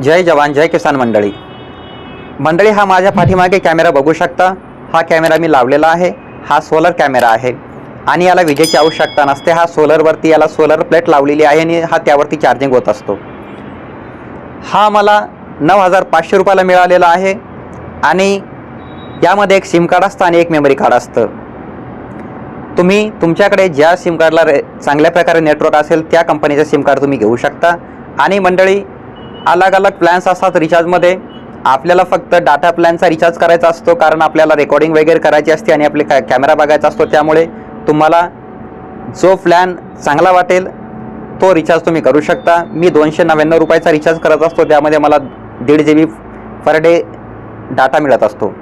जय जवान जय किसान मंडळी. मंडळी हा माझ्या पाठीमागे कॅमेरा बघू शकता. हा कॅमेरा मी लावलेला आहे. हा सोलर कॅमेरा आहे. आणि याला विजेची आवश्यकता नसते. हा सोलरवरती याला सोलर प्लेट लावलेली आहे आणि हा त्यावरती चार्जिंग होत असतो. हा मला नऊ हजार पाचशे रुपयाला मिळालेला आहे. आणि यामध्ये एक सिम कार्ड असतं आणि एक मेमरी कार्ड असतं. तुम्ही तुमच्याकडे ज्या सिम कार्डला रे चांगल्या प्रकारे नेटवर्क असेल त्या कंपनीचं सिम कार्ड तुम्ही घेऊ शकता. आणि मंडळी अलग अलग प्लॅन्स असतात रिचार्जमध्ये आपल्याला फक्त डाटा प्लॅनचा रिचार्ज करायचा असतो कारण आपल्याला रेकॉर्डिंग वगैरे करायची असते आणि आपले कॅ कॅमेरा बघायचा असतो. त्यामुळे तुम्हाला जो प्लॅन चांगला वाटेल तो रिचार्ज तुम्ही करू शकता. मी दोनशे नव्याण्णव रुपयाचा रिचार्ज करत असतो. त्यामध्ये मला दीड G B per day data मिळत असतो.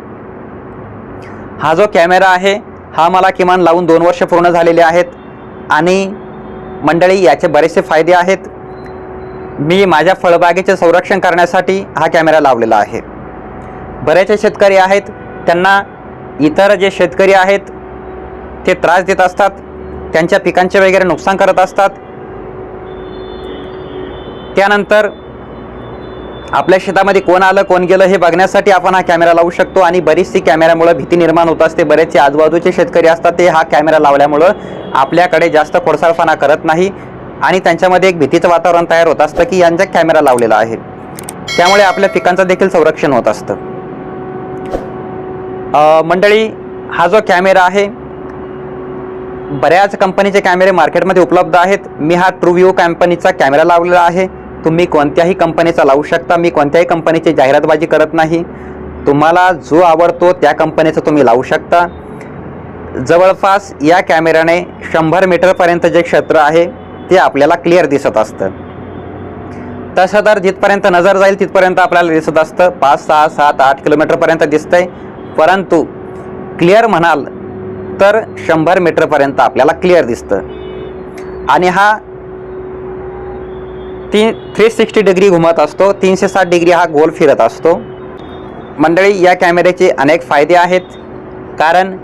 हा जो कॅमेरा आहे हा मला किमान लावून दोन वर्ष पूर्ण झालेले आहेत. आणि मंडळी याचे बरेचसे फायदे आहेत. मी माझ्या फळबागेचे संरक्षण करण्यासाठी हा कॅमेरा लावलेला आहे. बरेचसे शेतकरी आहेत त्यांना इतर जे शेतकरी आहेत ते त्रास देत असतात त्यांच्या पिकांचे वगैरे नुकसान करत असतात. त्यानंतर आपल्या शेतामध्ये कोण आलं कोण गेलं हे बघण्यासाठी आपण हा कॅमेरा लावू शकतो आणि बरीचशी कॅमेऱ्यामुळं भीती निर्माण होत असते. बरेचसे आजूबाजूचे शेतकरी असतात ते हा कॅमेरा लावल्यामुळं आपल्याकडे जास्त खोडसाळपणा करत नाही. आणि त्यांच्यामध्ये एक भीतीचं वातावरण तयार होत असतं की यांचा कॅमेरा लावलेला आहे. त्यामुळे आपल्या पिकांचं देखील संरक्षण होत असतं. मंडळी हा जो कॅमेरा आहे बऱ्याच कंपनीचे कॅमेरे मार्केटमध्ये उपलब्ध आहेत. मी हा ट्रूव्ह्यू कंपनीचा कॅमेरा लावलेला आहे. तुम्ही कोणत्याही कंपनीचा लावू शकता. मी कोणत्याही कंपनीची जाहिरातबाजी करत नाही. तुम्हाला जो आवडतो त्या कंपनीचा तुम्ही लावू शकता. जवळपास या कॅमेऱ्याने शंभर मीटरपर्यंत जे क्षेत्र आहे ते आपल्याला क्लिअर दिसत असतं. तसं तर जिथपर्यंत नजर जाईल तिथपर्यंत आपल्याला दिसत असतं. पाच सहा सात आठ किलोमीटरपर्यंत दिसतंय. परंतु क्लिअर म्हणाल तर शंभर मीटरपर्यंत आपल्याला क्लिअर दिसतं. आणि हा तीन थ्री सिक्स्टी डिग्री घुमत असतो. तीनशे साठ डिग्री हा गोल फिरत असतो. मंडळी या कॅमेऱ्याचे अनेक फायदे आहेत. कारण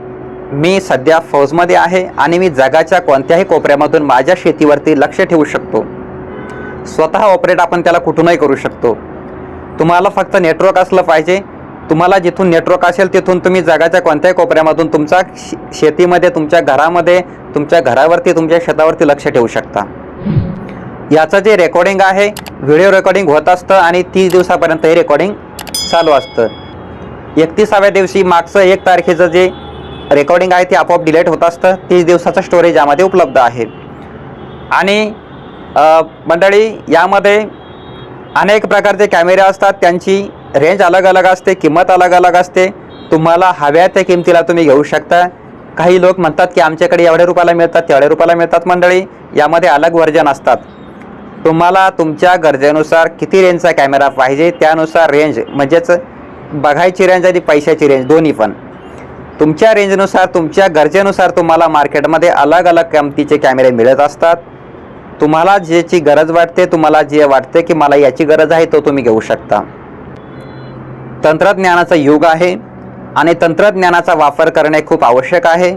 मी सध्या फौजमध्ये आहे आणि मी जगाच्या कोणत्याही कोपऱ्यामधून माझ्या शेतीवरती लक्ष ठेवू शकतो. स्वतः ऑपरेट आपण त्याला कुठूनही करू शकतो. तुम्हाला फक्त नेटवर्क असलं पाहिजे. तुम्हाला जिथून नेटवर्क असेल तिथून तुम्ही जगाच्या कोणत्याही कोपऱ्यामधून तुमचा शे- शेतीमध्ये तुमच्या घरामध्ये तुमच्या घरावरती तुमच्या शेतावरती लक्ष ठेवू शकता. याचं जे रेकॉर्डिंग आहे व्हिडिओ रेकॉर्डिंग होत असतं आणि तीस दिवसापर्यंत हे रेकॉर्डिंग चालू असतं. एकतीसाव्या दिवशी मागचं एक तारखेचं जे रेकॉर्डिंग आहे ते आपोआप डिलीट होत असतं. तीस दिवसाचं स्टोरेज यामध्ये उपलब्ध आहे. आणि मंडळी यामध्ये अनेक प्रकारचे कॅमेरे असतात. त्यांची रेंज अलग अलग असते किंमत अलग अलग असते. तुम्हाला हव्या त्या किमतीला तुम्ही घेऊ शकता. काही लोक म्हणतात की आमच्याकडे एवढ्या रुपयाला मिळतात तेवढ्या रुपयाला मिळतात मंडळी. यामध्ये अलग वर्जन असतात. तुम्हाला तुमच्या गरजेनुसार किती रेंजचा कॅमेरा पाहिजे त्यानुसार रेंज म्हणजेच बघायची रेंज आणि पैशाची रेंज दोन्ही पण. तुमच्या रेंजनुसार तुमच्या गरजेनुसार तुम्हाला मार्केटमध्ये अलग अलग किमतीचे कॅमेरे मिळत असतात. तुम्हाला ज्याची गरज वाटते तुम्हाला जे वाटते की मला याची गरज आहे तो तुम्ही घेऊ शकता. तंत्रज्ञानाचं युग आहे आणि तंत्रज्ञानाचा वापर करणे खूप आवश्यक आहे.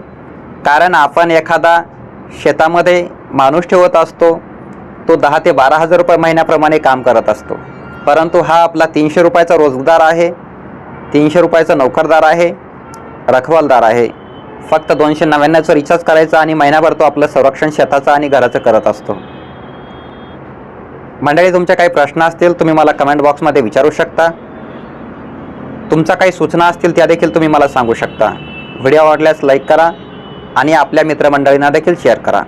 कारण आपण एखादा शेतामध्ये माणूस ठेवत असतो तो दहा ते बारा हजार रुपये महिन्याप्रमाणे काम करत असतो. परंतु हा आपला तीनशे रुपयाचा रोजगार आहे तीनशे रुपयाचा नोकरदार आहे रखवालदार आहे. फक्त दोनशे नव्याण्णवचं रिचार्ज करायचा आणि महिनाभर तो आपलं संरक्षण शेताचं आणि घराचं करत असतो. मंडळी तुमचे काही प्रश्न असतील तुम्ही मला कमेंट बॉक्समध्ये विचारू शकता. तुमच्या काही सूचना असतील त्या देखील तुम्ही मला सांगू शकता. व्हिडिओ आवडल्यास लाईक करा आणि आपल्या मित्रमंडळींना देखील शेअर करा.